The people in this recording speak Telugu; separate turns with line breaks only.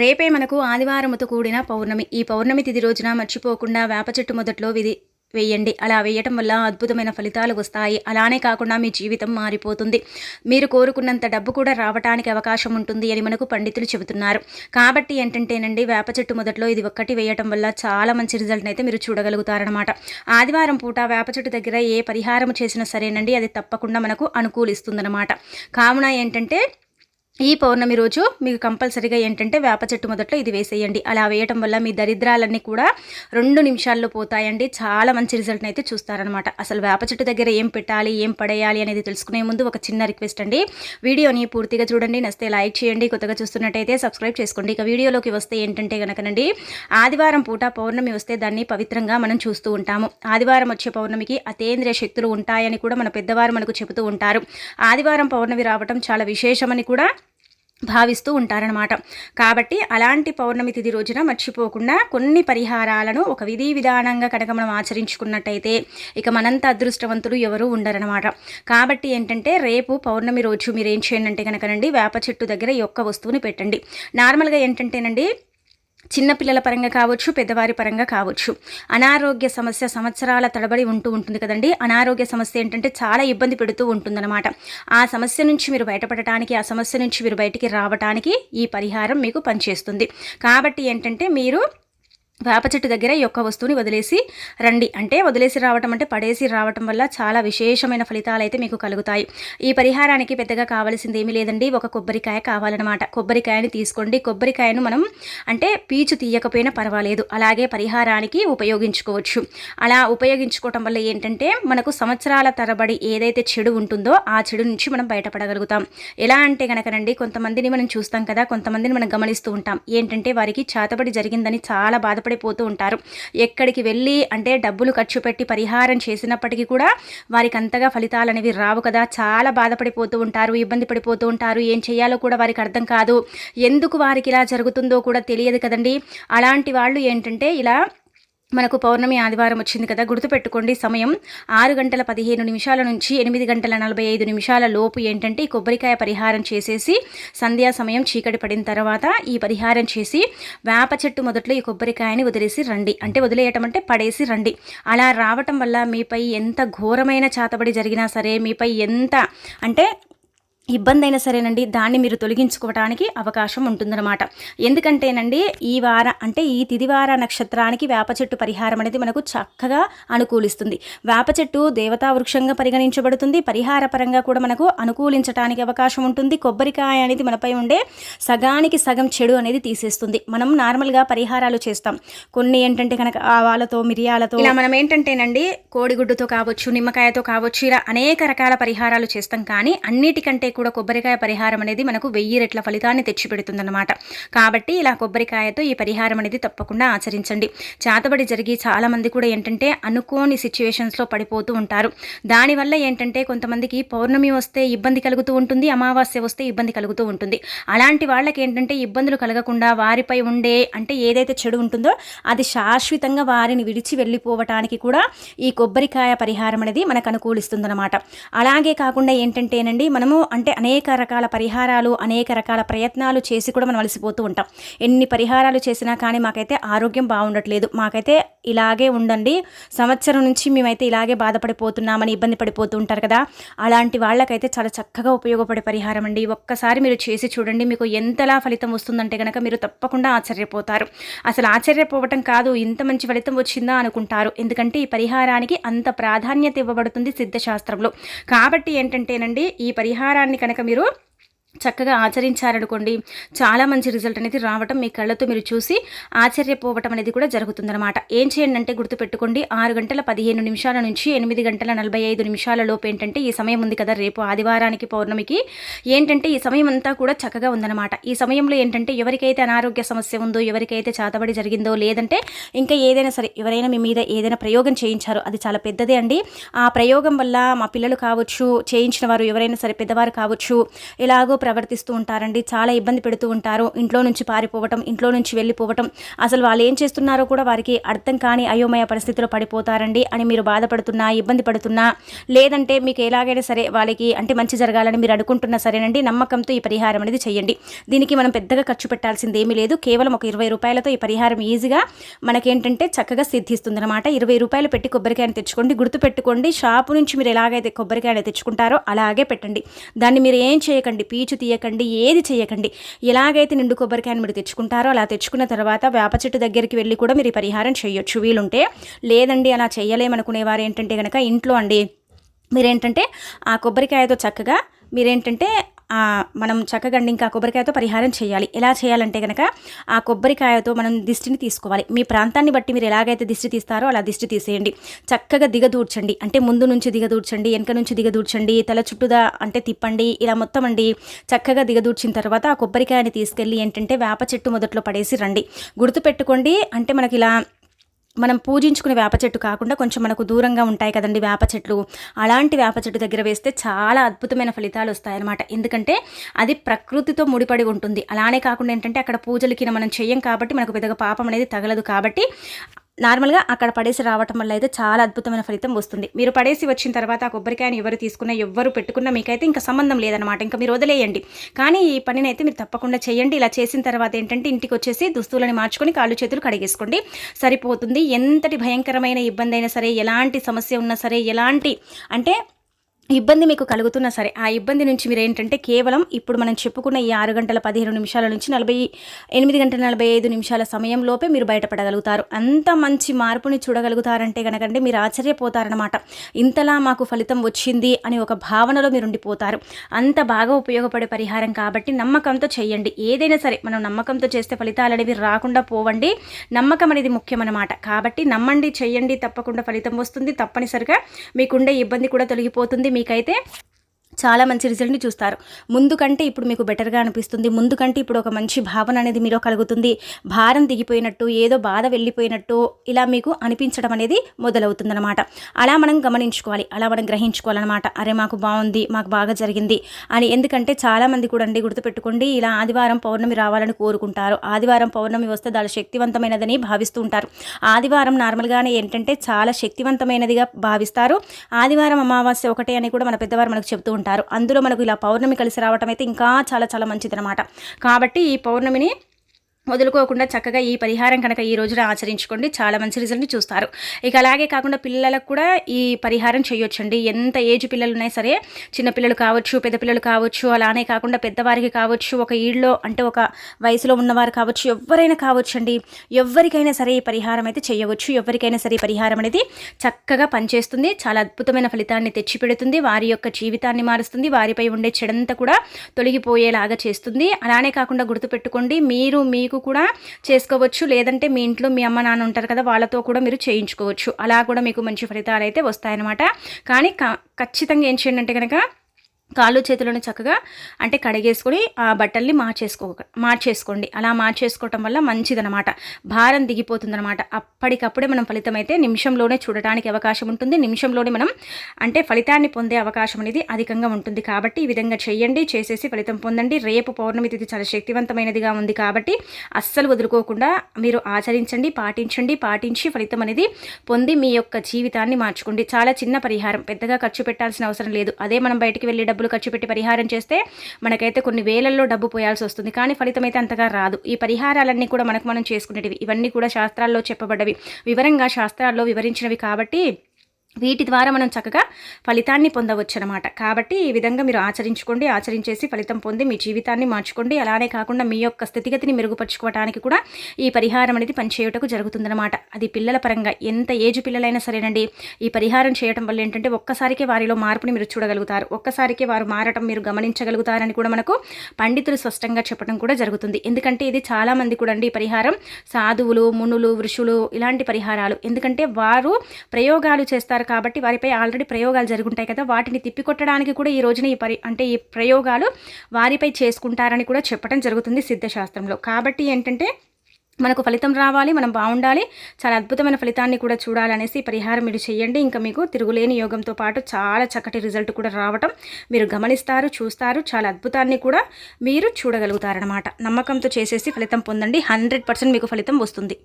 రేపే మనకు ఆదివారముతో కూడిన పౌర్ణమి. ఈ పౌర్ణమి తిది రోజున మర్చిపోకుండా వేప చెట్టు మొదట్లో విధి వేయండి. అలా వేయటం వల్ల అద్భుతమైన ఫలితాలు వస్తాయి. అలానే కాకుండా మీ జీవితం మారిపోతుంది. మీరు కోరుకున్నంత డబ్బు కూడా రావటానికి అవకాశం ఉంటుంది అని మనకు పండితులు చెబుతున్నారు. కాబట్టి ఏంటంటేనండి వేప చెట్టు మొదట్లో ఇది ఒక్కటి వేయటం వల్ల చాలా మంచి రిజల్ట్ అయితే మీరు చూడగలుగుతారనమాట ఆదివారం పూట వేప చెట్టు దగ్గర ఏ పరిహారం చేసినా సరేనండి అది తప్పకుండా మనకు అనుకూలిస్తుందన్నమాట. కావున ఏంటంటే ఈ పౌర్ణమి రోజు మీకు కంపల్సరీగా ఏంటంటే వేప చెట్టు మొదట్లో ఇది వేసేయండి. అలా వేయటం వల్ల మీ దరిద్రాలన్నీ కూడా రెండు నిమిషాల్లో పోతాయండి. చాలా మంచి రిజల్ట్ని అయితే చూస్తారనమాట అసలు వేప చెట్టు దగ్గర ఏం పెట్టాలి ఏం పడేయాలి అనేది తెలుసుకునే ముందు ఒక చిన్న రిక్వెస్ట్ అండి. వీడియోని పూర్తిగా చూడండి నస్తే లైక్ చేయండి. కొత్తగా చూస్తున్నట్టయితే సబ్స్క్రైబ్ చేసుకోండి. ఇక వీడియోలోకి వస్తే ఏంటంటే కనుకనండి ఆదివారం పూట పౌర్ణమి వస్తే దాన్ని పవిత్రంగా మనం చూస్తూ ఉంటాము. ఆదివారం వచ్చే పౌర్ణమికి అతేంద్రియ శక్తులు ఉంటాయని కూడా మన పెద్దవారు మనకు చెబుతూ ఉంటారు. ఆదివారం పౌర్ణమి రావటం చాలా విశేషమని కూడా భావిస్తూ ఉంటారనమాట కాబట్టి అలాంటి పౌర్ణమి తిథి రోజున మర్చిపోకుండా కొన్ని పరిహారాలను ఒక విధి విధానంగా కనుక మనం ఆచరించుకున్నట్టయితే ఇక మనంత అదృష్టవంతులు ఎవరు ఉండరనమాట కాబట్టి ఏంటంటే రేపు పౌర్ణమి రోజు మీరు ఏం చేయండి అంటే కనుకనండి వేప చెట్టు దగ్గర ఈ ఒక్క వస్తువుని పెట్టండి. నార్మల్గా ఏంటంటేనండి చిన్నపిల్లల పరంగా కావచ్చు పెద్దవారి పరంగా కావచ్చు. అనారోగ్య సమస్య సంవత్సరాల తడబడి ఉంటూ ఉంటుంది కదండి. అనారోగ్య సమస్య ఏంటంటే చాలా ఇబ్బంది పెడుతూ ఉంటుందన్నమాట. ఆ సమస్య నుంచి మీరు బయటపడటానికి ఆ సమస్య నుంచి మీరు బయటికి రావడానికి ఈ పరిహారం మీకు పనిచేస్తుంది. కాబట్టి ఏంటంటే మీరు వేప చెట్టు దగ్గర ఈ యొక్క వస్తువుని వదిలేసి రండి. అంటే వదిలేసి రావటం అంటే పడేసి రావటం వల్ల చాలా విశేషమైన ఫలితాలు అయితే మీకు కలుగుతాయి. ఈ పరిహారానికి పెద్దగా కావాల్సింది ఏమీ లేదండి. ఒక కొబ్బరికాయ కావాలన్నమాట. కొబ్బరికాయని తీసుకోండి. కొబ్బరికాయను మనం అంటే పీచు తీయకపోయినా పర్వాలేదు. అలాగే పరిహారానికి ఉపయోగించుకోవచ్చు. అలా ఉపయోగించుకోవటం వల్ల ఏంటంటే మనకు సంవత్సరాల తరబడి ఏదైతే చెడు ఉంటుందో ఆ చెడు నుంచి మనం బయటపడగలుగుతాం. ఎలా అంటే కనుకనండి కొంతమందిని మనం చూస్తాం కదా. కొంతమందిని మనం గమనిస్తూ ఉంటాం. ఏంటంటే వారికి చేతబడి జరిగిందని చాలా బాధ బాధపడిపోతూ ఉంటారు. ఎక్కడికి వెళ్ళి అంటే డబ్బులు ఖర్చు పెట్టి పరిహారం చేసినప్పటికీ కూడా వారికి అంతగా ఫలితాలు అనేవి రావు కదా. చాలా బాధపడిపోతూ ఉంటారు ఇబ్బంది పడిపోతూ ఉంటారు. ఏం చేయాలో కూడా వారికి అర్థం కాదు. ఎందుకు వారికి ఇలా జరుగుతుందో కూడా తెలియదు కదండి. అలాంటి వాళ్ళు ఏంటంటే ఇలా మనకు పౌర్ణమి ఆదివారం వచ్చింది కదా గుర్తుపెట్టుకోండి. సమయం ఆరు గంటల పదిహేను నిమిషాల నుంచి ఎనిమిది గంటల నలభై ఐదు నిమిషాల లోపు ఏంటంటే ఈ కొబ్బరికాయ పరిహారం చేసేసి సంధ్యా సమయం చీకటి పడిన తర్వాత ఈ పరిహారం చేసి వేప చెట్టు మొదట్లో ఈ కొబ్బరికాయని వదిలేసి రండి. అంటే వదిలేయటం అంటే పడేసి రండి. అలా రావటం వల్ల మీపై ఎంత ఘోరమైన చాతబడి జరిగినా సరే మీపై ఎంత అంటే ఇబ్బంది అయినా సరేనండి దాన్ని మీరు తొలగించుకోవడానికి అవకాశం ఉంటుందన్నమాట. ఎందుకంటేనండి ఈ వార అంటే ఈ తిదివార నక్షత్రానికి వేప చెట్టు పరిహారం అనేది మనకు చక్కగా అనుకూలిస్తుంది. వేప చెట్టు దేవతా వృక్షంగా పరిగణించబడుతుంది. పరిహార పరంగా కూడా మనకు అనుకూలించడానికి అవకాశం ఉంటుంది. కొబ్బరికాయ అనేది మనపై ఉండే సగానికి సగం చెడు అనేది తీసేస్తుంది. మనం నార్మల్గా పరిహారాలు చేస్తాం. కొన్ని ఏంటంటే కనుక ఆవాలతో మిరియాలతో ఇలా మనం ఏంటంటేనండి కోడిగుడ్డుతో కావచ్చు నిమ్మకాయతో కావచ్చు ఇలా అనేక రకాల పరిహారాలు చేస్తాం. కానీ అన్నిటికంటే కూడా కొబ్బరికాయ పరిహారం అనేది మనకు వెయ్యి రెట్ల ఫలితాన్ని తెచ్చిపెడుతుందన్నమాట. కాబట్టి ఇలా కొబ్బరికాయతో ఈ పరిహారం అనేది తప్పకుండా ఆచరించండి. చేతబడి జరిగి చాలామంది కూడా ఏంటంటే అనుకోని సిచ్యువేషన్స్లో పడిపోతూ ఉంటారు. దానివల్ల ఏంటంటే కొంతమందికి పౌర్ణమి వస్తే ఇబ్బంది కలుగుతూ ఉంటుంది అమావాస్య వస్తే ఇబ్బంది కలుగుతూ ఉంటుంది. అలాంటి వాళ్ళకి ఏంటంటే ఇబ్బందులు కలగకుండా వారిపై ఉండే అంటే ఏదైతే చెడు ఉంటుందో అది శాశ్వతంగా వారిని విడిచి వెళ్ళిపోవటానికి కూడా ఈ కొబ్బరికాయ పరిహారం అనేది మనకు అనుకూలిస్తుందన్నమాట. అలాగే కాకుండా ఏంటంటేనండి మనము అంటే అంటే అనేక రకాల పరిహారాలు అనేక రకాల ప్రయత్నాలు చేసి కూడా మనం అలసిపోతూ ఉంటాం. ఎన్ని పరిహారాలు చేసినా కానీ మాకైతే ఆరోగ్యం బాగుండట్లేదు. మాకైతే ఇలాగే ఉండండి. సంవత్సరం నుంచి మేమైతే ఇలాగే బాధపడిపోతున్నామని ఇబ్బంది పడిపోతూ ఉంటారు కదా. అలాంటి వాళ్ళకైతే చాలా చక్కగా ఉపయోగపడే పరిహారం అండి. ఒక్కసారి మీరు చేసి చూడండి. మీకు ఎంతలా ఫలితం వస్తుందంటే కనుక మీరు తప్పకుండా ఆశ్చర్యపోతారు. అసలు ఆశ్చర్యపోవటం కాదు ఇంత మంచి ఫలితం వచ్చిందా అనుకుంటారు. ఎందుకంటే ఈ పరిహారానికి అంత ప్రాధాన్యత ఇవ్వబడుతుంది సిద్ధశాస్త్రంలో. కాబట్టి ఏంటంటేనండి ఈ పరిహారాన్ని కనుక మీరు. చక్కగా ఆచరించారనుకోండి చాలా మంచి రిజల్ట్ అనేది రావటం మీ కళ్ళతో మీరు చూసి ఆశ్చర్యపోవటం అనేది కూడా జరుగుతుందన్నమాట. ఏం చేయండి అంటే గుర్తుపెట్టుకోండి ఆరు గంటల పదిహేను నిమిషాల నుంచి ఎనిమిది గంటల నలభై ఐదు నిమిషాల లోపు ఏంటంటే ఈ సమయం ఉంది కదా రేపు ఆదివారానికి పౌర్ణమికి. ఏంటంటే ఈ సమయం అంతా కూడా చక్కగా ఉందన్నమాట. ఈ సమయంలో ఏంటంటే ఎవరికైతే అనారోగ్య సమస్య ఉందో ఎవరికైతే చాతబడి జరిగిందో లేదంటే ఇంకా ఏదైనా సరే ఎవరైనా మీ మీద ఏదైనా ప్రయోగం చేయించారో అది చాలా పెద్దదే అండి. ఆ ప్రయోగం వల్ల మా పిల్లలు కావచ్చు చేయించిన వారు ఎవరైనా సరే పెద్దవారు కావచ్చు ఎలాగో ప్రవర్తిస్తూ ఉంటారండి. చాలా ఇబ్బంది పెడుతూ ఉంటారు. ఇంట్లో నుంచి పారిపోవటం ఇంట్లో నుంచి వెళ్ళిపోవటం. అసలు వాళ్ళు ఏం చేస్తున్నారో కూడా వారికి అర్థం కాని అయోమయ పరిస్థితిలో పడిపోతారండి అని మీరు బాధపడుతున్నా ఇబ్బంది పడుతున్నా లేదంటే మీకు ఎలాగైనా సరే వాళ్ళకి అంటే మంచి జరగాలని మీరు అనుకుంటున్నా సరేనండి. నమ్మకంతో ఈ పరిహారం అనేది చేయండి. దీనికి మనం పెద్దగా ఖర్చు పెట్టాల్సింది ఏమీ లేదు. కేవలం ఒక ఇరవై రూపాయలతో ఈ పరిహారం ఈజీగా మనకేంటంటే చక్కగా సిద్ధిస్తుంది అనమాట ఇరవై రూపాయలు పెట్టి కొబ్బరికాయని తెచ్చుకోండి. గుర్తు పెట్టుకోండి. షాపు నుంచి మీరు ఎలాగైతే కొబ్బరికాయని తెచ్చుకుంటారో అలాగే పెట్టండి. దాన్ని మీరు ఏం చేయకండి. పీచు తీయకండి ఏది చేయకండి. ఎలాగైతే నిండు కొబ్బరికాయని మీరు తెచ్చుకుంటారో అలా తెచ్చుకున్న తర్వాత వేప చెట్టు దగ్గరికి వెళ్ళి కూడా మీరు పరిహారం చేయొచ్చు. వీలుంటే లేదండి అలా చేయలేమనుకునేవారు ఏంటంటే కనుక ఇంట్లో అండి మీరేంటంటే ఆ కొబ్బరికాయతో చక్కగా మీరేంటంటే మనం చక్కగా ఇంకా కొబ్బరికాయతో పరిహారం చేయాలి. ఎలా చేయాలంటే కనుక ఆ కొబ్బరికాయతో మనం దిష్టిని తీసుకోవాలి. మీ ప్రాంతాన్ని బట్టి మీరు ఎలాగైతే దిష్టి తీస్తారో అలా దిష్టి తీసేయండి. చక్కగా దిగదూర్చండి. అంటే ముందు నుంచి దిగదూర్చండి వెనక నుంచి దిగదూర్చండి తల చుట్టూదా అంటే తిప్పండి ఇలా మొత్తం అండి చక్కగా దిగదూర్చిన తర్వాత ఆ కొబ్బరికాయని తీసుకెళ్ళి ఏంటంటే వేప చెట్టు మొదట్లో పడేసి రండి. గుర్తుపెట్టుకోండి అంటే మనకి ఇలా మనం పూజించుకునే వేప చెట్టు కాకుండా కొంచెం మనకు దూరంగా ఉంటాయి కదండి వేప చెట్లు. అలాంటి వేప చెట్టు దగ్గర వేస్తే చాలా అద్భుతమైన ఫలితాలు వస్తాయన్నమాట. ఎందుకంటే అది ప్రకృతితో ముడిపడి ఉంటుంది. అలానే కాకుండా ఏంటంటే అక్కడ పూజలకి మనం చెయ్యం కాబట్టి మనకు పెద్దగా పాపం అనేది తగలదు కాబట్టి నార్మల్గా అక్కడ పడేసి రావటం వల్ల అయితే చాలా అద్భుతమైన ఫలితం వస్తుంది. మీరు పడేసి వచ్చిన తర్వాత ఆ కొబ్బరికాయని ఎవరు తీసుకున్నా ఎవరు పెట్టుకున్నా మీకైతే ఇంకా సంబంధం లేదనమాట ఇంకా మీరు వదిలేయండి. కానీ ఈ పనిని అయితే మీరు తప్పకుండా చేయండి. ఇలా చేసిన తర్వాత ఏంటంటే ఇంటికి వచ్చేసి దుస్తులని మార్చుకొని కాళ్ళు చేతులు కడిగేసుకోండి. సరిపోతుంది. ఎంతటి భయంకరమైన ఇబ్బంది అయినా సరే ఎలాంటి సమస్య ఉన్నా సరే ఎలాంటి అంటే ఇబ్బంది మీకు కలుగుతున్నా సరే ఆ ఇబ్బంది నుంచి మీరు ఏంటంటే కేవలం ఇప్పుడు మనం చెప్పుకున్న ఈ ఆరు గంటల పదిహేను నిమిషాల నుంచి నలభై ఎనిమిది గంటల నలభై ఐదు నిమిషాల సమయంలోపే మీరు బయటపడగలుగుతారు. అంత మంచి మార్పుని చూడగలుగుతారంటే కనుకంటే మీరు ఆశ్చర్యపోతారనమాట ఇంతలా మాకు ఫలితం వచ్చింది అని ఒక భావనలో మీరు ఉండిపోతారు అంత బాగా ఉపయోగపడే పరిహారం కాబట్టి నమ్మకంతో చేయండి. ఏదైనా సరే మనం నమ్మకంతో చేస్తే ఫలితాలు అనేవి రాకుండా పోవండి. నమ్మకం అనేది ముఖ్యమన్నమాట. కాబట్టి నమ్మండి చెయ్యండి తప్పకుండా ఫలితం వస్తుంది. తప్పనిసరిగా మీకుండే ఇబ్బంది కూడా తొలగిపోతుంది. మీకైతే చాలా మంచి రిజల్ట్ని చూస్తారు. ముందు కంటే ఇప్పుడు మీకు బెటర్గా అనిపిస్తుంది. ముందు కంటే ఇప్పుడు ఒక మంచి భావన అనేది మీలో కలుగుతుంది. భారం దిగిపోయినట్టు ఏదో బాధ వెళ్ళిపోయినట్టు ఇలా మీకు అనిపించడం అనేది మొదలవుతుందన్నమాట. అలా మనం గమనించుకోవాలి. అలా మనం గ్రహించుకోవాలన్నమాట. అరే మాకు బాగుంది మాకు బాగా జరిగింది అని. ఎందుకంటే చాలామంది కూడా అండి గుర్తుపెట్టుకోండి ఇలా ఆదివారం పౌర్ణమి రావాలని కోరుకుంటారు. ఆదివారం పౌర్ణమి వస్తే దాని శక్తివంతమైనదని భావిస్తూ ఉంటారు. ఆదివారం నార్మల్గానే ఏంటంటే చాలా శక్తివంతమైనదిగా భావిస్తారు. ఆదివారం అమావాస్య ఒకటే అని కూడా మన పెద్దవారు మనకు చెప్తూ ఉంటారు. అందులో మనకు ఇలా పౌర్ణమి కలిసి రావటం అయితే ఇంకా చాలా చాలా మంచిదనమాట కాబట్టి ఈ పౌర్ణమిని వదులుకోకుండా చక్కగా ఈ పరిహారం కనుక ఈ రోజున ఆచరించుకోండి. చాలా మంచి రిజల్ట్ని చూస్తారు. ఇక అలాగే కాకుండా పిల్లలకు కూడా ఈ పరిహారం చేయొచ్చండి. ఎంత ఏజ్ పిల్లలు ఉన్నాయి సరే చిన్నపిల్లలు కావచ్చు పెద్ద పిల్లలు కావచ్చు అలానే కాకుండా పెద్దవారికి కావచ్చు ఒక ఈడ్లో అంటే ఒక వయసులో ఉన్నవారు కావచ్చు ఎవరైనా కావచ్చు అండి ఎవరికైనా సరే ఈ పరిహారం అయితే చేయవచ్చు. ఎవరికైనా సరే పరిహారం అనేది చక్కగా పనిచేస్తుంది. చాలా అద్భుతమైన ఫలితాన్ని తెచ్చిపెడుతుంది. వారి యొక్క జీవితాన్ని మారుస్తుంది. వారిపై ఉండే చెడంతా కూడా తొలగిపోయేలాగా చేస్తుంది. అలానే కాకుండా గుర్తుపెట్టుకోండి. మీరు మీకు కూడా చేసుకోవచ్చు. లేదంటే మీ ఇంట్లో మీ అమ్మ నాన్న ఉంటారు కదా వాళ్ళతో కూడా మీరు చేయించుకోవచ్చు. అలా కూడా మీకు మంచి ఫలితాలు అయితే వస్తాయన్నమాట. కానీ క- ఖచ్చితంగా ఏం చేయండి అంటే కనుక కాళ్ళు చేతులను చక్కగా అంటే కడిగేసుకొని ఆ బట్టల్ని మార్చేసుకో మార్చేసుకోండి. అలా మార్చేసుకోవటం వల్ల మంచిదనమాట. భారం దిగిపోతుందనమాట. అప్పటికప్పుడే మనం ఫలితం అయితే నిమిషంలోనే చూడటానికి అవకాశం ఉంటుంది. నిమిషంలోనే మనం అంటే ఫలితాన్ని పొందే అవకాశం అనేది అధికంగా ఉంటుంది. కాబట్టి ఈ విధంగా చేయండి. చేసేసి ఫలితం పొందండి. రేపు పౌర్ణమి తిథి చాలా శక్తివంతమైనదిగా ఉంది కాబట్టి అస్సలు వదులుకోకుండా మీరు ఆచరించండి పాటించండి. పాటించి ఫలితం అనేది పొంది మీ యొక్క జీవితాన్ని మార్చుకోండి. చాలా చిన్న పరిహారం. పెద్దగా ఖర్చు పెట్టాల్సిన అవసరం లేదు. అదే మనం బయటికి వెళ్ళడం డబ్బులు ఖర్చు పెట్టి పరిహారం చేస్తే మనకైతే కొన్ని వేలల్లో డబ్బు పోయాల్సి వస్తుంది. కానీ ఫలితం అయితే అంతగా రాదు. ఈ పరిహారాలన్నీ కూడా మనకు మనం చేసుకునేటివి. ఇవన్నీ కూడా శాస్త్రాల్లో చెప్పబడ్డవి. వివరంగా శాస్త్రాల్లో వివరించినవి కాబట్టి వీటి ద్వారా మనం చక్కగా ఫలితాన్ని పొందవచ్చు అనమాట కాబట్టి ఈ విధంగా మీరు ఆచరించుకోండి ఆచరించేసి ఫలితం పొంది మీ జీవితాన్ని మార్చుకోండి. అలానే కాకుండా మీ యొక్క స్థితిగతిని మెరుగుపరుచుకోవడానికి కూడా ఈ పరిహారం అనేది పనిచేయటకు జరుగుతుందనమాట. అది పిల్లల పరంగా ఎంత ఏజ్ పిల్లలైనా సరేనండి ఈ పరిహారం చేయడం వల్ల ఏంటంటే ఒక్కసారికే వారిలో మార్పుని మీరు చూడగలుగుతారు. ఒక్కసారికే వారు మారటం మీరు గమనించగలుగుతారని కూడా మనకు పండితులు స్పష్టంగా చెప్పడం కూడా జరుగుతుంది. ఎందుకంటే ఇది చాలా మంది కూడా అండి పరిహారం సాధువులు మునులు ఋషులు ఇలాంటి పరిహారాలు. ఎందుకంటే వారు ప్రయోగాలు చేస్తారు కాబట్టి వారిపై ఆల్రెడీ ప్రయోగాలు జరుగుంటాయి కదా. వాటిని తిప్పికొట్టడానికి కూడా ఈ రోజున ఈ పరి అంటే ఈ ప్రయోగాలు వారిపై చేసుకుంటారని కూడా చెప్పడం జరుగుతుంది సిద్ధశాస్త్రంలో. కాబట్టి ఏంటంటే మనకు ఫలితం రావాలి మనం బాగుండాలి చాలా అద్భుతమైన ఫలితాన్ని కూడా చూడాలనేసి పరిహారం మీరు చేయండి. ఇంకా మీకు తిరుగులేని యోగంతో పాటు చాలా చక్కటి రిజల్ట్ కూడా రావటం మీరు గమనిస్తారు చూస్తారు. చాలా అద్భుతాన్ని కూడా మీరు చూడగలుగుతారనమాట నమ్మకంతో చేసేసి ఫలితం పొందండి. హండ్రెడ్ మీకు ఫలితం వస్తుంది.